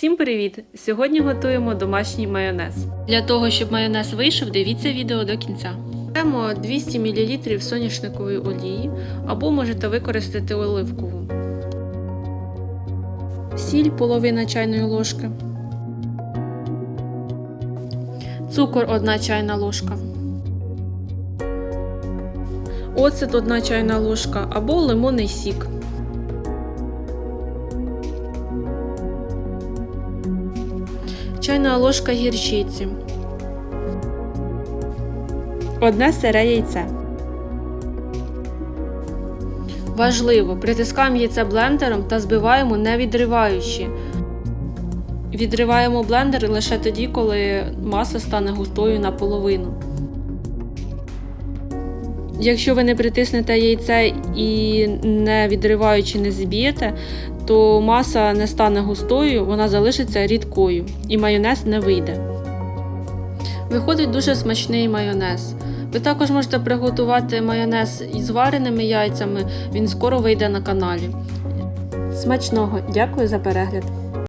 Всім привіт! Сьогодні готуємо домашній майонез. Для того, щоб майонез вийшов, дивіться відео до кінця. Беремо 200 мл соняшникової олії або можете використати оливкову. Сіль половина чайної ложки. Цукор 1 чайна ложка. Оцет 1 чайна ложка або лимонний сік. Чайна ложка гірчиці. Одне сире яйце. Важливо, притискаємо яйце блендером та збиваємо не відриваючи. Відриваємо блендер лише тоді, коли маса стане густою наполовину. Якщо ви не притиснете яйце і не відриваючи не зб'єте, то маса не стане густою, вона залишиться рідкою і майонез не вийде. Виходить дуже смачний майонез. Ви також можете приготувати майонез із вареними яйцями, він скоро вийде на каналі. Смачного! Дякую за перегляд!